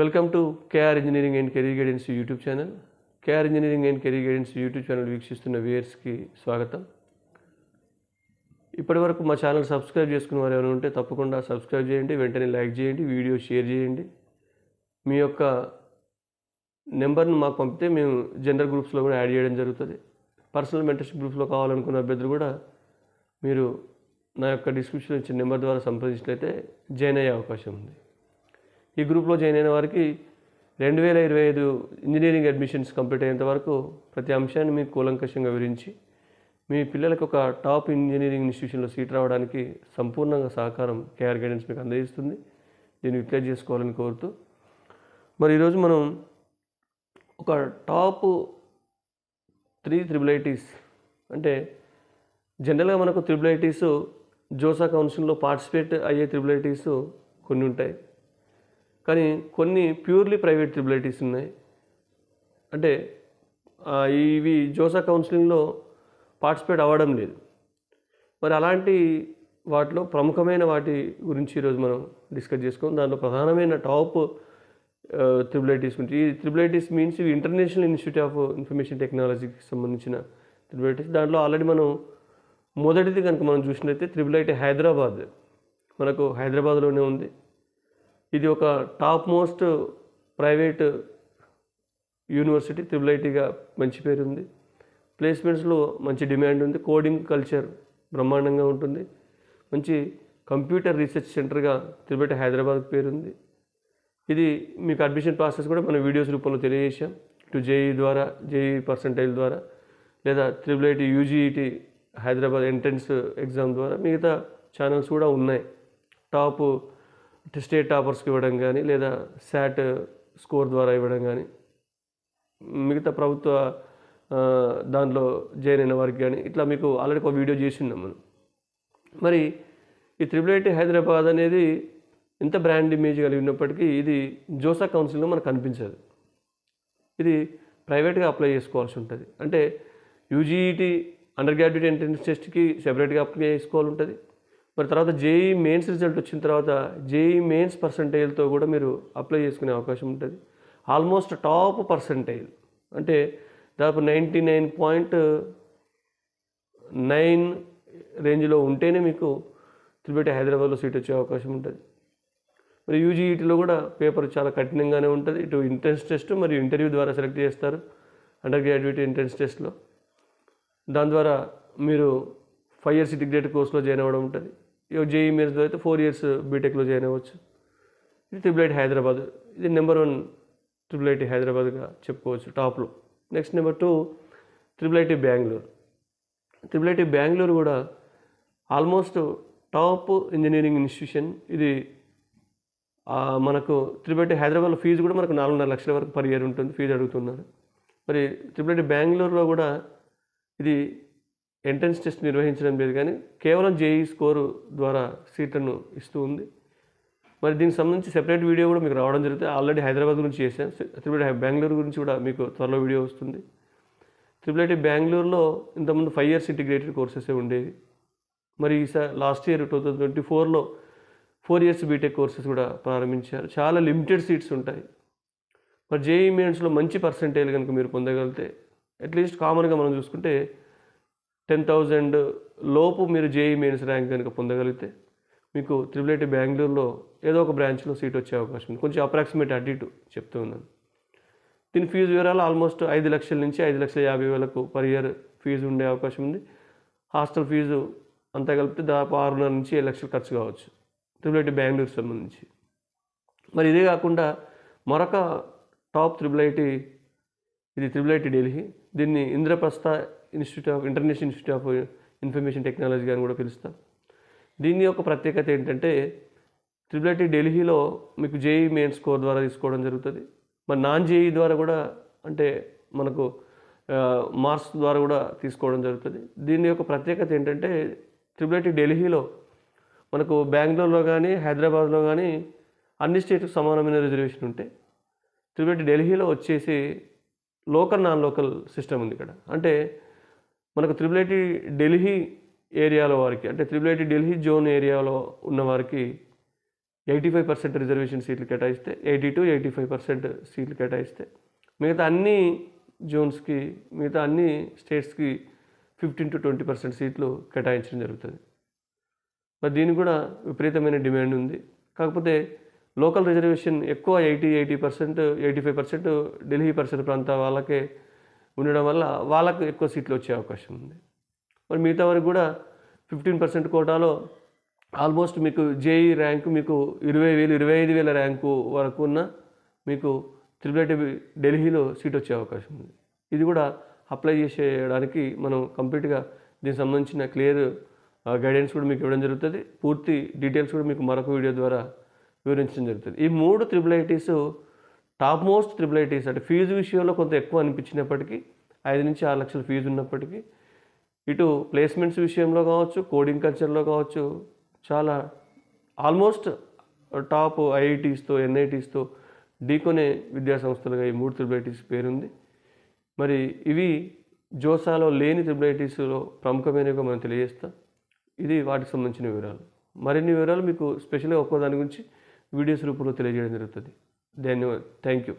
Welcome to KR engineering and career guidance YouTube channel. KR engineering and career guidance YouTube channel వీక్షిస్తున్న వ్యూయర్స్కి స్వాగతం. ఇప్పటివరకు మా channel subscribe చేసుకున్న వారు ఎవరైనా ఉంటే తప్పకుండా సబ్స్క్రైబ్ చేయండి వెంటనే లైక్ చేయండి వీడియో షేర్ చేయండి. మీ యొక్క నెంబర్ను మాకు పంపితే మేము జనరల్ గ్రూప్స్లో కూడా యాడ్ చేయడం జరుగుతుంది. పర్సనల్ మెంటర్షిప్ గ్రూప్లో కావాలనుకున్న అభ్యర్థులు కూడా మీరు నా యొక్క డిస్క్రిప్షన్ ఇచ్చిన నెంబర్ ద్వారా సంప్రదించినట్లయితే జాయిన్ అయ్యే అవకాశం ఉంది. ఈ గ్రూప్లో జాయిన్ అయిన వారికి రెండు వేల ఇరవై ఐదు ఇంజనీరింగ్ అడ్మిషన్స్ కంప్లీట్ అయ్యేంత వరకు ప్రతి అంశాన్ని మీకు కూలంకషంగా వివరించి మీ పిల్లలకు ఒక టాప్ ఇంజనీరింగ్ ఇన్స్టిట్యూషన్లో సీట్ రావడానికి సంపూర్ణంగా సహకారం కేఆర్ గైడెన్స్ మీకు అందజేస్తుంది. దీన్ని యూటిలైజ్ చేసుకోవాలని కోరుతూ మరి ఈరోజు మనం ఒక టాప్ త్రీ త్రిబులైటీస్ అంటే జనరల్గా మనకు త్రిబుల్ ఐటీస్ జోసా కౌన్సిల్లో పార్టిసిపేట్ అయ్యే త్రిబుల్ ఐటీస్ కొన్ని ఉంటాయి. కానీ కొన్ని ప్యూర్లీ ప్రైవేట్ త్రిబుల్ ఐటీస్ ఉన్నాయి. అంటే ఇవి జోసా కౌన్సిలింగ్లో పార్టిసిపేట్ అవ్వడం లేదు. మరి అలాంటి వాటిలో ప్రముఖమైన వాటి గురించి ఈరోజు మనం డిస్కస్ చేసుకుందాం దాంట్లో ప్రధానమైన టాప్ త్రిబుల్ ఐటీస్ గురించి. ఈ త్రిబుల్ ఐటీస్ మీన్స్ ఇవి ఇంటర్నేషనల్ ఇన్స్టిట్యూట్ ఆఫ్ ఇన్ఫర్మేషన్ టెక్నాలజీకి సంబంధించిన త్రిబుల్ ఐటీస్ దాంట్లో ఆల్రెడీ మనం మొదటిది కనుక మనం చూసినట్లయితే త్రిబుల్ హైదరాబాద్. మనకు హైదరాబాద్లోనే ఉంది. ఇది ఒక top most private university triple ఐటీగా మంచి పేరు ఉంది. ప్లేస్మెంట్స్లో మంచి డిమాండ్ ఉంది. కోడింగ్ కల్చర్ బ్రహ్మాండంగా ఉంటుంది. మంచి కంప్యూటర్ రీసెర్చ్ సెంటర్గా త్రిబుల్ ఐటీ హైదరాబాద్ పేరు ఉంది. ఇది మీకు అడ్మిషన్ ప్రాసెస్ కూడా మనం వీడియోస్ రూపంలో తెలియజేసాం ఇటు జేఈ ద్వారా జేఈ పర్సంటైల్ ద్వారా లేదా triple IT UGEET Hyderabad entrance exam ద్వారా మిగతా ఛానల్స్ కూడా ఉన్నాయి. టాప్ స్టేట్ టాపర్స్కి ఇవ్వడం కానీ లేదా శాట్ స్కోర్ ద్వారా ఇవ్వడం కానీ మిగతా ప్రభుత్వ దాంట్లో జాయిన్ అయిన వారికి కానీ ఇట్లా మీకు ఆల్రెడీ ఒక వీడియో చేసిందాం మనం. మరి ఈ త్రిబుల్ ఐటీ హైదరాబాద్ అనేది ఎంత బ్రాండ్ ఇమేజ్ కలిగి ఉన్నప్పటికీ ఇది జోసా కౌన్సిల్లో మనకు కనిపించదు. ఇది ప్రైవేట్గా అప్లై చేసుకోవాల్సి ఉంటుంది. అంటే యూజీఈటీ అండర్ గ్రాడ్యుయేట్ ఎంట్రన్స్ టెస్ట్కి సెపరేట్గా అప్లై చేసుకోవాలి ఉంటుంది. మరి తర్వాత జేఈ మెయిన్స్ రిజల్ట్ వచ్చిన తర్వాత జేఈ మెయిన్స్ పర్సంటేజ్తో కూడా మీరు అప్లై చేసుకునే అవకాశం ఉంటుంది. ఆల్మోస్ట్ టాప్ పర్సంటేజ్ అంటే దాదాపు నైంటీ నైన్ పాయింట్ నైన్ రేంజ్లో ఉంటేనే మీకు త్రిబేట హైదరాబాద్లో సీట్ వచ్చే అవకాశం ఉంటుంది. మరి యూజీఈటీలో కూడా పేపర్ చాలా కఠినంగానే ఉంటుంది. ఇటు ఎంట్రన్స్ టెస్ట్ మరియు ఇంటర్వ్యూ ద్వారా సెలెక్ట్ చేస్తారు. అండర్ గ్రాడ్యుయేట్ ఎంట్రన్స్ టెస్ట్లో దాని ద్వారా మీరు ఫైవ్ ఇయర్స్ ఇంటిగ్రేటెడ్ కోర్సులో జాయిన్ అవ్వడం ఉంటుంది. జేఈ మెయిన్స్లో అయితే ఫోర్ ఇయర్స్ బీటెక్లో జాయిన్ అవ్వచ్చు. ఇది ట్రిపుల్ ఐటీ హైదరాబాద్. ఇది నెంబర్ వన్ ట్రిపుల్ ఐటీ హైదరాబాద్గా చెప్పుకోవచ్చు టాప్లో. Next number two triple IT Bengaluru. Triple IT Bengaluru కూడా ఆల్మోస్ట్ టాప్ ఇంజనీరింగ్ ఇన్స్టిట్యూషన్ ఇది మనకు ట్రిపుల్ ఐటీ హైదరాబాద్లో ఫీజు కూడా మనకు నాలుగున్నర లక్షల వరకు పర్ ఇయర్ ఉంటుంది. ఫీజు అడుగుతున్నారు. మరి ట్రిపుల్ ఐటీ బెంగళూరులో కూడా ఇది ఎంట్రన్స్ టెస్ట్ నిర్వహించడం లేదు కానీ కేవలం జేఈ స్కోరు ద్వారా సీట్లను ఇస్తూ ఉంది. మరి దీనికి సంబంధించి సెపరేట్ వీడియో కూడా మీకు రావడం జరుగుతుంది. ఆల్రెడీ హైదరాబాద్ గురించి చేశాను త్రిపుల్ ఐటీ బెంగళూరు గురించి కూడా మీకు త్వరలో వీడియో వస్తుంది. త్రిపుల్ ఐటీ బెంగళూరులో ఇంతకుముందు ఫైవ్ ఇయర్స్ ఇంటిగ్రేటెడ్ కోర్సెస్ ఉండేవి మరి ఈసారి last year two thousand twenty ఫోర్లో four years B Tech courses కూడా ప్రారంభించారు. చాలా లిమిటెడ్ సీట్స్ ఉంటాయి. మరి జేఈ మెయిన్స్లో మంచి పర్సంటేజ్ కనుక మీరు పొందగలిగితే అట్లీస్ట్ కామన్గా మనం చూసుకుంటే టెన్ థౌజండ్ లోపు మీరు జేఈ మెయిన్స్ ర్యాంక్ కనుక పొందగలిగితే మీకు త్రిబుల్ ఐటీ బెంగళూరులో ఏదో ఒక బ్రాంచ్లో సీట్ వచ్చే అవకాశం ఉంది. కొంచెం అప్రాక్సిమేట్ అటు ఇటు చెప్తూ ఉన్నాను. దీని ఫీజు వివరాలు ఆల్మోస్ట్ ఐదు లక్షల నుంచి ఐదు లక్షల యాభై వేలకు పర్ ఇయర్ ఫీజు ఉండే అవకాశం ఉంది. హాస్టల్ ఫీజు అంతా కలిపితే దాదాపు ఆరున్నర నుంచి ఏడు లక్షలు ఖర్చు కావచ్చు. త్రిబుల్ ఐటీ బెంగళూరు సంబంధించి. మరి ఇదే కాకుండా మరొక టాప్ త్రిబుల్ ఐటీ ఇది త్రిబుల్ ఐటీ ఢిల్లీ దీన్ని Indraprastha institute of international institute of information technology అని కూడా పిలుస్తాం. దీని యొక్క ప్రత్యేకత ఏంటంటే త్రిబుల్ ఐటీ ఢిల్లీలో మీకు జేఈ మెయిన్ స్కోర్ ద్వారా తీసుకోవడం జరుగుతుంది. మరి నాన్ జేఈ ద్వారా కూడా అంటే మనకు మార్క్స్ ద్వారా కూడా తీసుకోవడం జరుగుతుంది. దీని యొక్క ప్రత్యేకత ఏంటంటే త్రిబుల్ ఐటీ ఢిల్లీలో మనకు బెంగళూరులో కానీ హైదరాబాద్లో కానీ అన్ని స్టేట్కి సమానమైన రిజర్వేషన్ ఉంటే త్రిబుల్ ఐటీ ఢిల్లీలో వచ్చేసి లోకల్ నాన్ లోకల్ సిస్టమ్ ఉంది ఇక్కడ. అంటే మనకు త్రిబుల్ ఐటీ ఢిల్లీ ఏరియాలో వారికి అంటే త్రిబుల్ ఐటీ ఢిల్లీ జోన్ ఏరియాలో ఉన్న వారికి ఎయిటీ ఫైవ్ పర్సెంట్ రిజర్వేషన్ సీట్లు కేటాయిస్తే eighty to eighty five percent సీట్లు కేటాయిస్తే మిగతా అన్ని జోన్స్కి మిగతా అన్ని స్టేట్స్కి ఫిఫ్టీన్ టు ట్వంటీ పర్సెంట్ సీట్లు కేటాయించడం జరుగుతుంది. మరి దీనికి కూడా విపరీతమైన డిమాండ్ ఉంది. కాకపోతే లోకల్ రిజర్వేషన్ ఎక్కువ eighty eighty percent eighty five percent Delhi పరిసర ప్రాంత వాళ్ళకే ఉండడం వల్ల వాళ్ళకు ఎక్కువ సీట్లు వచ్చే అవకాశం ఉంది. మరి మిగతా వారికి కూడా ఫిఫ్టీన్ పర్సెంట్ కోటాలో ఆల్మోస్ట్ మీకు జేఈ ర్యాంకు మీకు ఇరవై వేలు ఇరవై ఐదు వేల ర్యాంకు వరకు ఉన్న మీకు త్రిబుల్ ఢిల్లీలో సీట్ వచ్చే అవకాశం ఉంది. ఇది కూడా అప్లై చేసేయడానికి మనం కంప్లీట్గా దీనికి సంబంధించిన క్లియర్ గైడెన్స్ కూడా మీకు ఇవ్వడం జరుగుతుంది. పూర్తి డీటెయిల్స్ కూడా మీకు మరొక వీడియో ద్వారా వివరించడం జరుగుతుంది. ఈ మూడు triple ITs top most triple ITs అంటే ఫీజు విషయంలో కొంత ఎక్కువ అనిపించినప్పటికీ ఐదు నుంచి ఆరు లక్షల ఫీజు ఉన్నప్పటికీ ఇటు ప్లేస్మెంట్స్ విషయంలో కావచ్చు కోడింగ్ కల్చర్లో కావచ్చు చాలా ఆల్మోస్ట్ టాప్ ఐఐటీస్తో ఎన్ఐటీస్తో ఢీకొనే విద్యా సంస్థలుగా ఈ మూడు త్రిబుల్ ఐటీస్ పేరుంది. మరి ఇవి జోసాలో లేని త్రిబుల్ ఐటీస్లో ప్రముఖమైనవిగా మనం తెలియజేస్తాం. ఇది వాటికి సంబంధించిన వివరాలు. మరిన్ని వివరాలు మీకు స్పెషల్గా ఒక్కో దాని గురించి వీడియోస్ రూపంలో తెలియజేయడం జరుగుతుంది. ధన్యవాదాలు థ్యాంక్ యూ